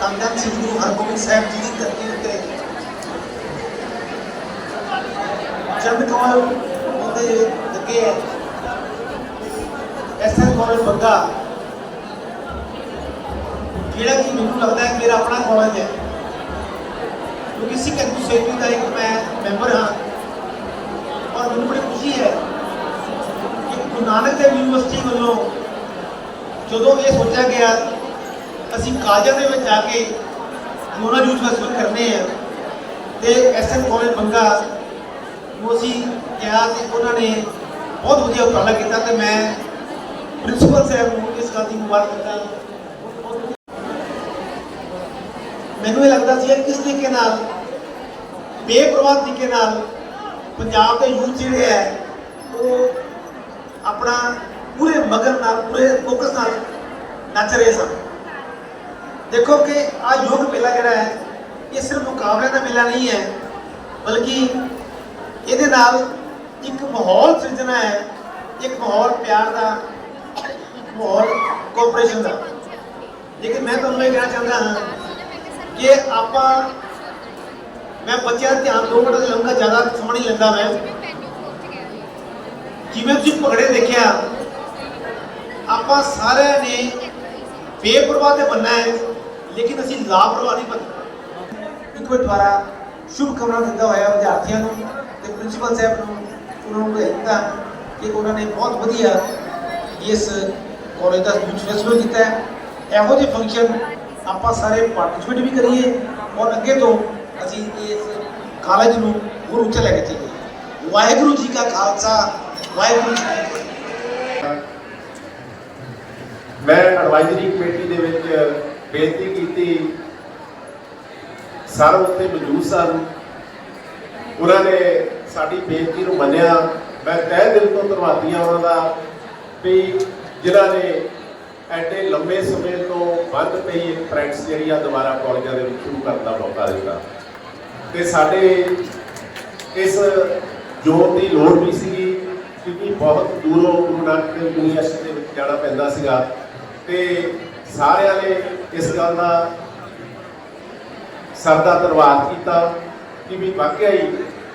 ਧੰਨ ਧੰਨ ਸ੍ਰੀ ਗੁਰੂ ਹਰਗੋਬਿੰਦ ਸਾਹਿਬ ਜੀ ਦੀ ਧਰਤੀ ਉੱਤੇ ਚੰਦ ਕਮਲ ਉਹਦੇ ਅੱਗੇ ਹੈ। S N college Banga. ਜਿਹੜਾ ਕਿ ਮੈਨੂੰ ਲੱਗਦਾ ਹੈ ਮੇਰਾ ਆਪਣਾ ਕਾਲਜ ਹੈ। ਕਿਉਂਕਿ ਸਿੱਖ ਐਸੋਸੀਏਟੀ ਦਾ ਇੱਕ ਮੈਂ ਮੈਂਬਰ ਹਾਂ। ਔਰ ਮੈਨੂੰ ਬੜੀ ਖੁਸ਼ੀ ਹੈ ਕਿ ਗੁਰੂ ਨਾਨਕ ਦੇਵ ਯੂਨੀਵਰਸਿਟੀ ਵੱਲੋਂ ਜਦੋਂ ਇਹ ਸੋਚਿਆ ਗਿਆ ਅਸੀਂ ਕਾਲਜਾਂ ਦੇ ਵਿੱਚ ਜਾ ਕੇ ਨੋਨਾ ਯੂਥ ਫੈਸਟੀਵਲ ਕਰਨੇ ਆ ਤੇ ਐਸਐਨ ਕਾਲਜ ਬੰਗਾ ਨੂੰ ਅਸੀਂ ਕਿਹਾ ਤੇ ਉਹਨਾਂ ਨੇ ਬਹੁਤ ਵਧੀਆ ਉਪਰਾਲਾ ਕੀਤਾ ਤੇ ਮੈਂ ਪ੍ਰਿੰਸੀਪਲ ਸਾਹਿਬ ਨੂੰ ਇਸ ਗੱਲ ਦੀ ਮੁਬਾਰਕ ਦਿੰਦਾ। ਮੈਨੂੰ ਇਹ ਲੱਗਦਾ ਸੀ ਕਿਸ ਤਰੀਕੇ ਨਾਲ, ਬੇਪਰਵਾਹ ਤਰੀਕੇ ਨਾਲ ਪੰਜਾਬ ਦੇ ਯੂਥ ਜਿਹੜੇ ਹੈ ਉਹ ਆਪਣਾ ਪੂਰੇ ਮਗਨ ਨਾਲ, ਪੂਰੇ ਫੋਕਸ ਨਾਲ ਨੱਚ ਰਹੇ ਸਨ। ਦੇਖੋ ਕਿ ਆ ਯੋਗ ਮੇਲਾ ਜਿਹੜਾ ਹੈ? ਇਹ ਸਿਰਫ ਮੁਕਾਬਲੇ ਦਾ ਮੇਲਾ ਨਹੀਂ ਹੈ, ਬਲਕਿ ਇਹਦੇ ਨਾਲ ਇੱਕ ਮਾਹੌਲ ਸਿਰਜਣਾ ਹੈ, ਇੱਕ ਮਾਹੌਲ ਪਿਆਰ ਦਾ, ਮਾਹੌਲ ਕੋਆਪਰੇਸ਼ਨ ਦਾ। ਲੇਕਿਨ ਮੈਂ ਤੁਹਾਨੂੰ ਇਹ ਕਹਿਣਾ ਚਾਹੁੰਦਾ ਹਾਂ ਕਿ ਆਪਾਂ, ਮੈਂ ਬੱਚਿਆਂ ਦਾ ਧਿਆਨ ਦੋ ਮਿੰਟ ਲੰਘਾ ਜ਼ਿਆਦਾ ਸਮਾਂ ਨਹੀਂ ਲੈਂਦਾ ਮੈਂ। ਜਿਵੇਂ ਤੁਸੀਂ ਭਗੜੇ ਦੇਖਿਆ, ਆਪਾਂ ਸਾਰਿਆਂ ਨੇ ਬੇਪਰਵਾਹ ਤੇ ਬੰਨਾ ਹੈ। ਲੇਕਿਨ ਅਸੀਂ ਲਾਪਰਵਾਹੀ ਨਹੀਂ ਇੱਕ ਵਾਰ ਦੁਆਰਾ ਸ਼ੁਭ ਕਾਮਨਾ ਦਿੰਦਾ ਹੋਇਆ ਵਿਦਿਆਰਥੀਆਂ ਨੂੰ ਤੇ ਪ੍ਰਿੰਸੀਪਲ ਸਾਹਿਬ ਨੂੰ, ਉਹਨਾਂ ਨੂੰ ਕਹਿੰਦਾ ਕਿ ਉਹਨਾਂ ਨੇ ਬਹੁਤ ਵਧੀਆ ਇਸ ਕਾਲਜ ਦਾ ਯੂਥ ਕੀਤਾ ਹੈ। ਇਹੋ ਜਿਹੇ ਫੰਕਸ਼ਨ ਆਪਾਂ ਸਾਰੇ ਪਾਰਟਿਸਿਪੇਟ ਵੀ ਕਰੀਏ ਔਰ ਅੱਗੇ ਤੋਂ ਅਸੀਂ ਇਸ ਕਾਲਜ ਨੂੰ ਹੋਰ ਉੱਚਾ ਲੈ ਕੇ ਚੱਲੀਏ। ਵਾਹਿਗੁਰੂ ਜੀ ਕਾ ਖਾਲਸਾ, ਵਾਹਿਗੁਰੂ ਜੀ ਕੀ ਮੈਂ ਐਡਵਾਈਜ਼ਰੀ ਕਮੇਟੀ ਦੇ ਵਿੱਚ ਬੇਨਤੀ ਕੀਤੀ ਸਰ ਉੱਥੇ ਮੌਜੂਦ ਸਨ। ਉਹਨਾਂ ਨੇ ਸਾਡੀ ਬੇਨਤੀ ਨੂੰ ਮੰਨਿਆ। ਮੈਂ ਤਹਿ ਦਿਲ ਤੋਂ ਧੰਨਵਾਦੀ ਹਾਂ ਉਹਨਾਂ ਦਾ ਵੀ ਜਿਨ੍ਹਾਂ ਨੇ ਐਡੇ ਲੰਬੇ ਸਮੇਂ ਤੋਂ ਬੰਦ ਪਈ ਇੱਕ ਪ੍ਰੈਕਟਿਸ ਜਿਹੜੀ ਆ ਦੁਬਾਰਾ ਕਾਲਜਾਂ ਦੇ ਵਿੱਚ ਸ਼ੁਰੂ ਕਰਨ ਦਾ ਮੌਕਾ ਦਿੱਤਾ। ਤੇ ਸਾਡੇ ਇਸ ਜੋਰ ਦੀ ਲੋੜ ਵੀ ਸੀਗੀ ਕਿਉਂਕਿ ਬਹੁਤ ਦੂਰੋਂ ਗੁਰੂ ਨਾਨਕ ਦੇਵ ਯੂਨੀਵਰਸਿਟੀ ਦੇ ਵਿੱਚ ਜਾਣਾ ਪੈਂਦਾ ਸੀਗਾ। ਤੇ ਸਾਰਿਆਂ ਨੇ ਇਸ ਗੱਲ ਦਾ ਸਰਦਾ ਧੰਨਵਾਦ ਕੀਤਾ ਕਿ ਵੀ ਵਾਕਿਆ ਹੀ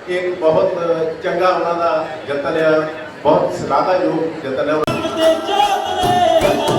ਇੱਕ ਬਹੁਤ ਚੰਗਾ ਉਹਨਾਂ ਦਾ ਯਤਨ ਆ, ਬਹੁਤ ਸਲਾਘਾਯੋਗ ਯਤਨ ਆ। ਦੇ ਚਾਹਲੇ